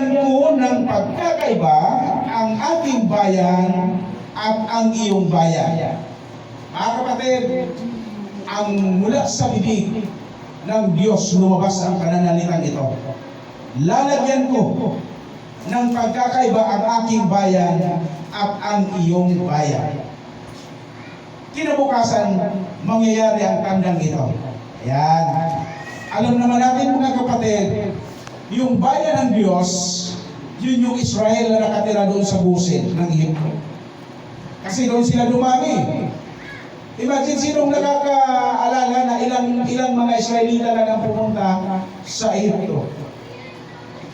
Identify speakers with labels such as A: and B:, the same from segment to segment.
A: Lalagyan ko ng pagkakaiba ang ating bayan at ang iyong bayan. Mga kapatid, ang mula sa bibig ng Diyos lumabas ang pananalitang ito. Lalagyan ko ng pagkakaiba ang aking bayan at ang iyong bayan. Kinabukasan, mangyayari ang tandang ito. Ayan. Alam naman natin mga kapatid, yung bayan ng Diyos, yun yung Israel na nakatira doon sa busin ng Egypto. Kasi doon sila dumami. Imagine sinong nakakaalala na ilang ilang mga Israelita lang ang pumunta sa Egypto.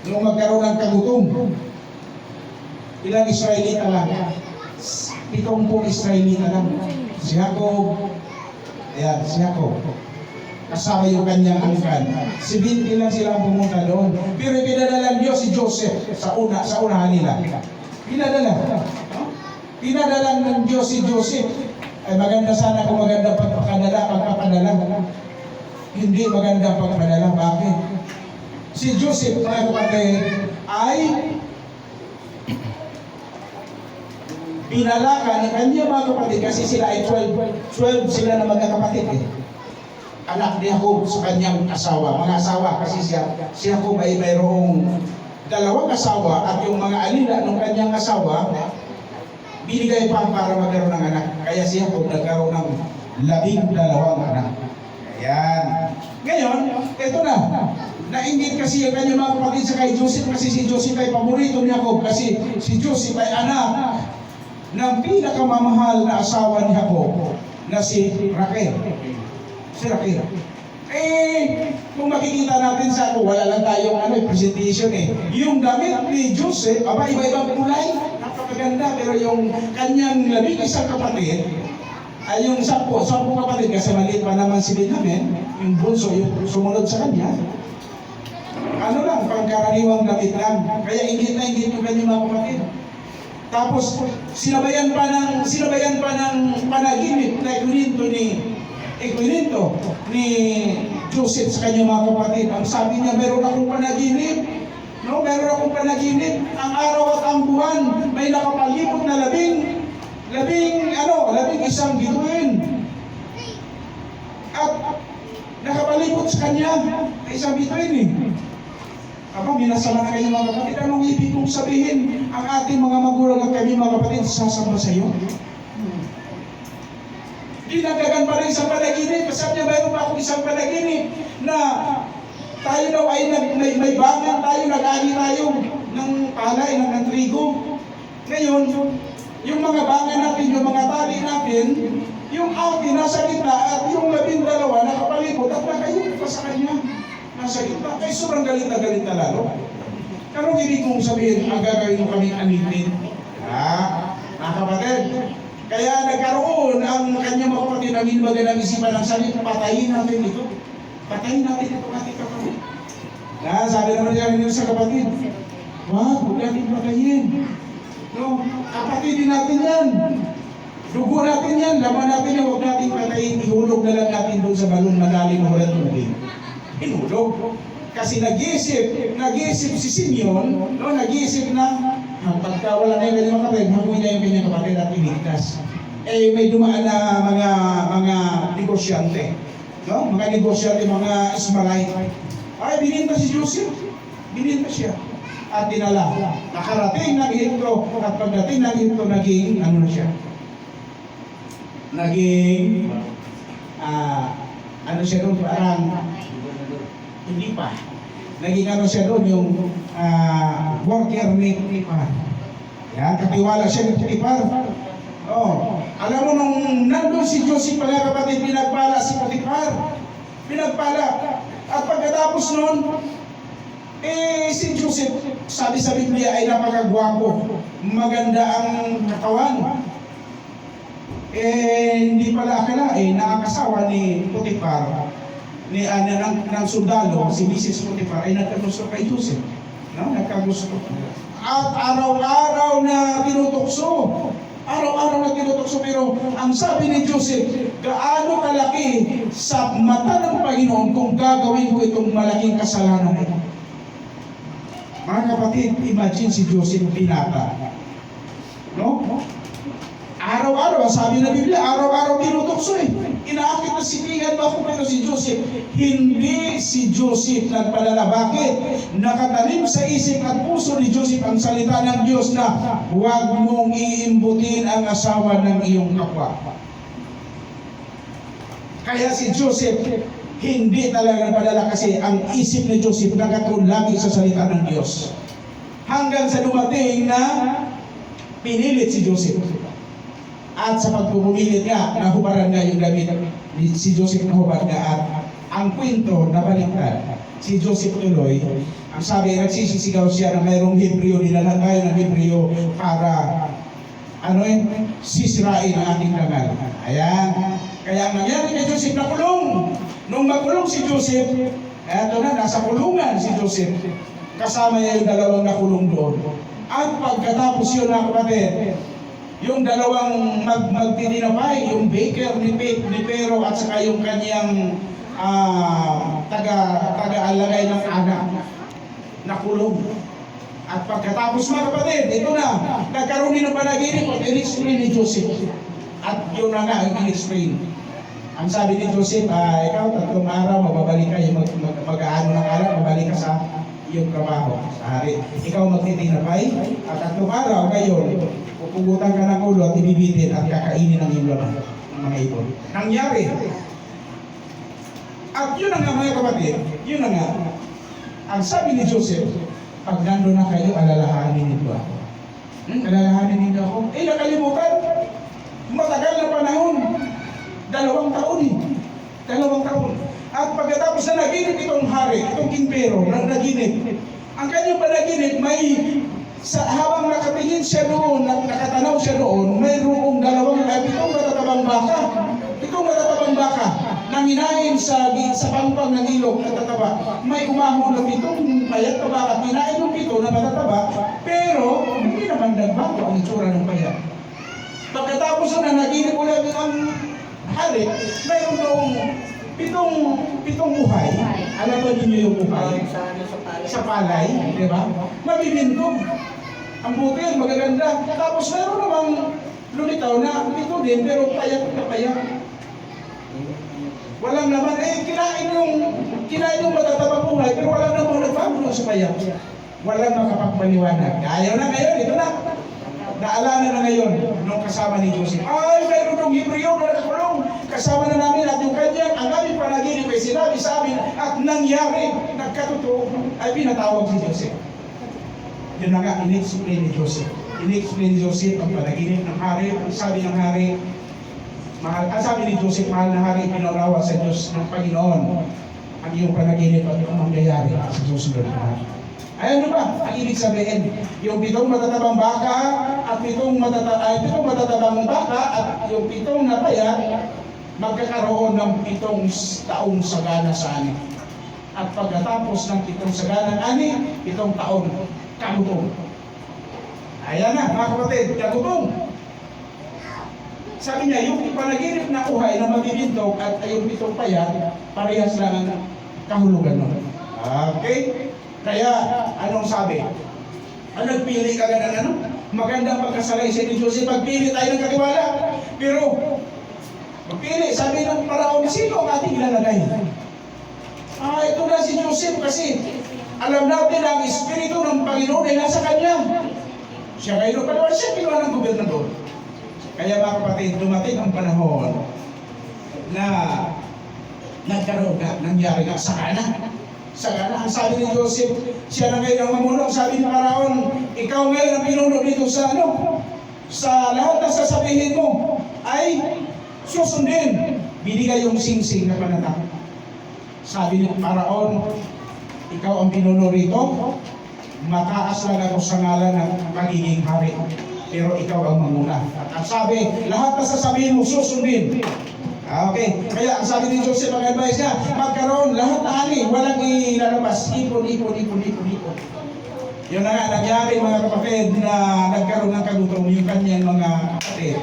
A: Nung magkaroon ng kagutom. Ilang Israelita lang. Pitompong Israelita lang. Si Jacob, ayan, si Jacob. Kasama yung kanyang angkan. Si Binti lang sila pumunta doon. Pero pinadala Diyos si Joseph sa una sa unahan nila. Pinadala. Pinadala ng Diyos si Joseph. Ay maganda sana kung maganda pagpapadala, pagpapadala. Hindi maganda pagpapadala. Bakit? Si Joseph, mga kapatid, ay pinalakan ng kanyang mga kapatid kasi sila ay 12, 12 sila na magkakapatid eh. Anak ni Jacob sa kanyang asawa, mga asawa kasi siya, si Jacob ay mayroong dalawang asawa at yung mga alila ng kanyang asawa binigay pa para magkaroon ng anak. Kaya si Jacob nagkaroon ng labing dalawang anak. Ayan. Ngayon, ito na. Nainggit kasi ang kanyang mga kapatid sa kay Joseph kasi si Joseph ay paborito ni Jacob kasi si Joseph ay anak ng pinakamamahal na asawa ni Jacob na si Raquel. Si Raquel. Eh, kung makikita natin sa ako, wala lang tayong ano, presentation eh. Yung damit ni Joseph, aba, iba-ibang kulay, napakaganda, pero yung kanyang labing isang kapatid, ay yung sampo, sampo kapatid, kasi maliit pa naman si Benjamin, yung bunso, yung sumunod sa kanya, ano lang, pangkaraniwang damit lang. Kaya ingit na ingit yung kanyang mga kapatid. Tapos, sinabayan pa ng, sinabayan pa ng panaginip na ikuninto ni, ikuninto ni Joseph sa kanyang mga kapatid. Ang sabi niya, meron akong panaginip. No, meron akong panaginip. Ang araw at ang buwan, may nakapalibot na labing, labing, ano, labing isang bituin. At nakapalibot sa kanya, isang bituin eh. Aba, minasama na kayo mga kapatid. Anong ibig kong sabihin? Ang ating mga magulang at kami mga kapatid, sasama sa iyo. Dinagdagan pa rin isang panaginip. Sabi niya, mayroon pa akong isang panaginip na tayo daw ay nag, may, may bangan tayo, nag-ani tayo ng palay, ng, ng trigo. Ngayon, yung mga bangan natin, yung mga tali natin, yung akin nasa gitna at yung labing dalawa nakapalibot at nakayup pa sa kanya. Nasa gitna. Kaya sobrang galit na galit na lalo. Pero hindi kong sabihin, ang gagawin mo kaming anitin. Ah, mga kaya nagkaroon ang kanyang mga kapatid ng inbaga ng isipan ng salit, patayin natin ito. Patayin natin ito ating kapatid. Na, sabi naman niya rin sa kapatid, wag, huwag natin patayin. No, kapatid din natin yan. Dugo natin yan, laman natin yan, huwag natin patayin, ihulog na lang natin doon sa balon malalim na walang tubig. Hinulog. Kasi nag-iisip, nag-iisip si Simeon, no, nag-iisip na, ah, pagka wala na yung kanyang kapatid, hamuin niya yung kanyang kapatid at iligtas. Eh, may dumaan na mga mga negosyante. No? Mga negosyante, mga Ismailite. Ay, bininta si Joseph. Bininta siya. At dinala. Nakarating ng Egypto. At pagdating ng Egypto, naging, ano na siya? Naging, ah, ano siya doon, parang, hindi pa. Naging ano siya doon, yung ah, worker ni Potiphar. Yan, katiwala siya ni Potiphar. Oh, alam mo nung nandun si Joseph pala kapatid, pinagpala si Potiphar. Pinagpala. At pagkatapos noon, eh si Joseph, sabi sa Biblia ay napakagwapo. Maganda ang katawan. Eh, hindi pala akalain na ang asawa ni Potiphar ni uh, ng, ng sundalo, si Mrs. Potiphar, ay nagkagusto kay Joseph. No? Nagkagusto. At araw-araw na tinutokso. Araw-araw na tinutokso. Pero ang sabi ni Joseph, gaano kalaki sa mata ng Panginoon kung gagawin ko itong malaking kasalanan ito. Mga kapatid, imagine si Joseph binata. No? Araw-araw, sabi ng Biblia, araw-araw tinutokso eh. Inaakit pero si Joseph. Hindi si Joseph nagpadala. Bakit? Nakatalim sa isip at puso ni Joseph ang salita ng Diyos na huwag mong iimbutin ang asawa ng iyong kapwa. Kaya si Joseph, hindi talaga nagpadala kasi ang isip ni Joseph nakatuon lagi sa salita ng Diyos. Hanggang sa dumating na pinilit si Joseph. At sa pagpupumilit nga, nahubaran nga yung damit ni si Joseph nahubad nga at ang kwento nabaliktad. Si Joseph tuloy, ang sabi, nagsisisigaw siya na mayroong Hebreo, nilalang tayo ng Hebreo para ano yun, sisirain ang ating dangal. Ayan. Kaya ang nangyari kay Joseph, nakulong. Nung makulong si Joseph, eto na, nasa kulungan si Joseph. Kasama niya yung dalawang nakulong doon. At pagkatapos yun, mga kapatid, yung dalawang mag magtitinapay, yung baker ni, Pe, ni Pero at saka yung kanyang ah, taga taga-alagay ng anak nakulong. At pagkatapos mga kapatid, ito na, nagkaroon din ng panaginip at in-explain ni Joseph. At yun na nga in-explain. Ang sabi ni Joseph, ah, ikaw tatlong araw, mababalik ka, mag, mag, mag-aano ng araw, mabalik ka sa iyong trabaho sa hari. Ikaw magtitinapay, at tatlong araw ngayon, pupugutan ka ng ulo at ibibitin at kakainin ng iyong laman mga ibon. Nangyari. At yun na nga mga kapatid, yun na nga, ang sabi ni Joseph, pag nando na kayo, alalahanin nito ako. Hmm? Alalahanin nito ako. Eh, nakalimutan. Matagal na panahon. Dalawang taon eh. Dalawang taon. At pagkatapos na naginip itong hari, itong kimpero, na naginip, ang kanyang panaginip may sa habang nakatingin siya nak- nakatanaw siya doon, mayroong dalawang, ay pitong matatabang baka. Pitong matatabang baka na minain sa, sa pangpang ng ilog na tataba. May umahon na pitong payat na baka, minain ng pito na matataba, pero hindi naman nagbago ang itsura ng payat. Pagkatapos na naginip ulit ang hari, mayroon doong pitong, pitong buhay. Alam ba ninyo yung buhay?
B: Sa ano, sa palay,
A: di ba? Mabibintog. Ang butil, magaganda. Tapos meron namang lumitaw na ito din, pero payat na payat. Walang naman, eh, kinain yung, kinain yung matatabang buhay, pero walang naman doon sa payat. Walang makapagpaliwanag. Ayaw na ngayon, ito na. Naalala na ngayon, nung kasama ni Joseph, ay, mayroon ng Hebreo na nakakulong. Kasama na namin at yung kanyang, ang aming panaginip ay sinabi sa amin at nangyari, nagkatotoo, ay pinatawag si Joseph. Yun na nga, in-explain ni Joseph. In-explain ni Joseph ang panaginip ng hari. Ang sabi ng hari, mahal, ang sabi ni Joseph, mahal na hari, pinaunawa sa Diyos ng Panginoon ang iyong panaginip at ang mangyayari sa susunod na hari. Ay ano ba? Ang ibig sabihin, yung pitong matatabang baka at pitong matata ay pitong matatabang baka at yung pitong napaya magkakaroon ng pitong taong sagana sa ani. At pagkatapos ng pitong sagana ani, pitong taon kagutong. Ayan na, mga kapatid, kagutong. Sabi niya, yung panaginip na uhay na mabibintog at yung pitong payat, parehas lang ang kahulugan nun. Okay? Kaya, anong sabi? Ano, nagpili ka ng ano? Magandang pagkasalaysay ni Joseph, magpili tayo ng katiwala. Pero, magpili, sabi ng paraon, sino ang ating ilalagay? Ah, ito na si Joseph kasi alam natin ang Espiritu ng Panginoon ay nasa kanya. Siya kayo pa siya kinuha ng gobernador. Kaya mga kapatid, dumating ang panahon na nagkaroon na, nangyari nga sa kana. Sa kana, ang sabi ni Joseph, siya na ngayon ang mamuno. Sabi ni Paraon, ikaw ngayon ang pinuno dito sa ano? Sa lahat na sasabihin mo ay susundin. Binigay yung singsing na panatang. Sabi ni Paraon, ikaw ang pinuno rito, mataas lang ako sa ngalan ng pagiging hari. Pero ikaw ang mamuna. At sabi, lahat na sasabihin mo, susundin. Ah, Okay, kaya ang sabi ni Joseph, ang advice niya, magkaroon lahat na ani, walang ilalabas. Ipon, ipon, ipon, ipon, ipon. Yun na nga, nangyari mga kapatid na nagkaroon ng kagutom yung kanyang mga kapatid.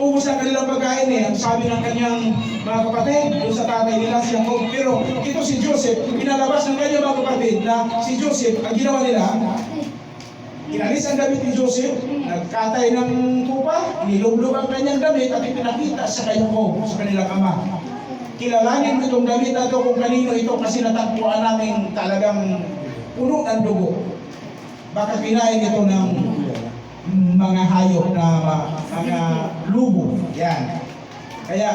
A: Ubos ang kanilang pagkain eh. Ang sabi ng kanyang mga kapatid, doon sa tatay nila si Jacob. Pero ito si Joseph, pinalabas ng kanyang mga kapatid na si Joseph, ang ginawa nila, Inalis ang damit ni Joseph, nagkatay ng tupa, nilublog ang kanyang damit at ipinakita sa kay Jacob, sa kanilang ama. Kilalanin mo itong damit na ito kung kanino ito kasi natagpuan namin talagang puno ng dugo. Baka kinain ito ng mga hayop na mga lubo. Yan. Kaya,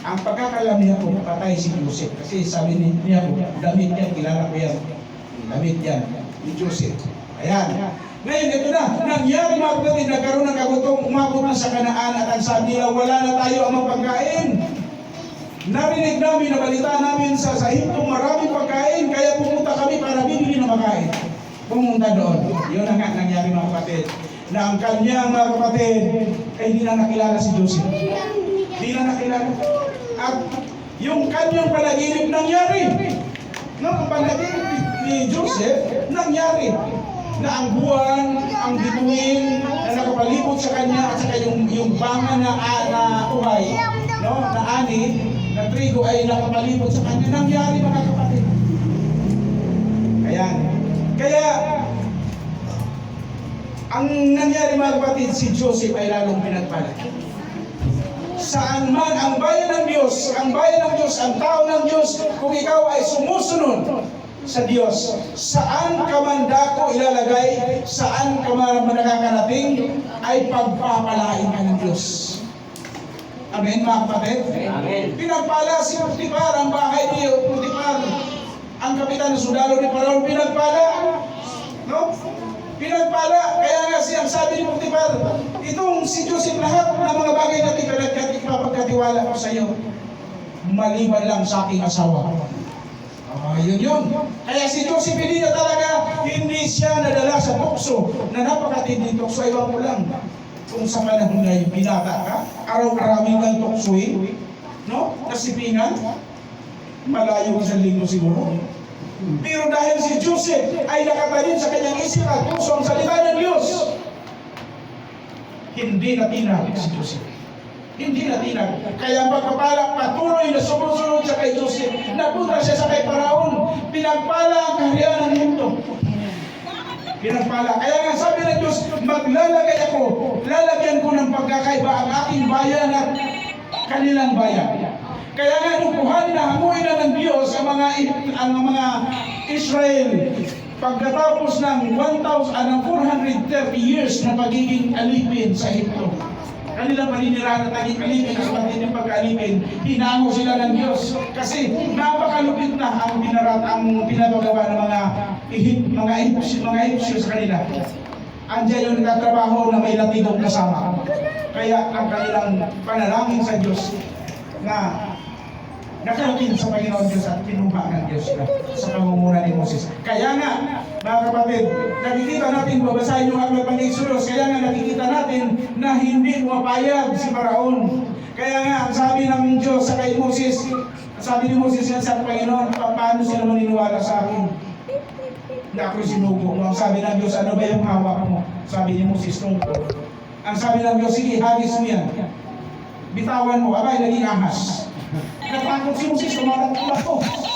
A: ang pagkakalam niya po, patay si Joseph. Kasi sabi ni- niya po, damit yan, kilala ko yan. Damit yan, ni Joseph. Ayan. Ngayon, ito na. Nangyari mga kapatid, nagkaroon ng kagutom, umabot na sa kanaan at ang sabi nila, wala na tayo ang mapagkain. Narinig namin, nabalita namin sa sa Ehipto, maraming pagkain, kaya pumunta kami para bibili ng makain. Pumunta doon. Yun na nga nangyari mga kapatid. Na ang kanyang mga kapatid ay hindi na nakilala si Joseph. Hindi na nakilala. At yung kanyang panaginip nangyari. No, ang panaginip ni Joseph nangyari na ang buwan, ang bituin na nakapalibot sa kanya at saka yung, yung banga na, na uhay, no, na ani, na trigo ay nakapalibot sa kanya. Nangyari mga kapatid. Ayan. Kaya, ang nangyari mga kapatid, si Joseph ay lalong pinagpala. Saan man ang bayan ng Diyos, ang bayan ng Diyos, ang tao ng Diyos, kung ikaw ay sumusunod sa Diyos, saan ka man dako ilalagay, saan ka man nakakarating, ay pagpapalain ka ng Diyos. Amen mga kapatid?
B: Amen.
A: Pinagpala si Putipar, ang bahay ni Putipar. Ang kapitan ng sundalo ni Paraon, pinagpala. No? Pinagpala. Kaya nga siyang sabi ni Putipar, itong si Joseph lahat ng mga bagay na pinagkat ipapagkatiwala ko sa iyo. Maliban lang sa aking asawa. Ah, yun yun. Kaya si Joseph hindi na talaga, hindi siya nadala sa tukso na napakatinding tukso. Iwan ko lang kung sa panahon na yung binata ka, araw-arawin kang tuksoy, no? Nasipingan, malayo sa linggo siguro. Pero dahil si Joseph ay nakatanim sa kanyang isip at puso ang salita ng Diyos, hindi natinag si Joseph. Hindi natinag. Kaya ang pagpapala patuloy na sumusunod sa kay Joseph. Napunta siya sa kay Paraon. Pinagpala ang kaharian ng Egypto. Pinagpala. Kaya nga sabi ng Diyos, maglalagay ako, lalagyan ko ng pagkakaiba ang aking bayan at kanilang bayan. Kaya nga nung na hamuin na ng Diyos ang mga ang mga Israel pagkatapos ng 1,000 ah, ng 430 years na pagiging alipin sa Egypto. Kanilang paninirahan at naging alipin sa matinding pagkaalipin, hinango sila ng Diyos kasi napakalupit na ang binarat ang pinapagawa ng mga ihip, mga Egyptian, mga Egyptian sa kanila. Andiyan yung nagtatrabaho na may latigong kasama. Kaya ang kanilang panalangin sa Diyos na nakarating sa Panginoon Diyos at kinuha ng Diyos na sa pangunguna ni Moses. Kaya nga, mga kapatid, nakikita natin, babasahin yung aklat ng Exodus, kaya nga nakikita natin na hindi pumapayag si Paraon. Kaya nga, ang sabi ng Diyos sa kay Moses, sabi ni Moses yan sa Panginoon, "Pa- paano sila maniniwala sa akin? Na ako'y sinugo mo. Ang sabi ng Diyos, ano ba yung hawak mo? Sabi ni Moses, tungkol. Ang sabi ng Diyos, sige, hagis mo yan. Bitawan mo, abay, naging ahas. Natakot si Moses, tumatakot ako.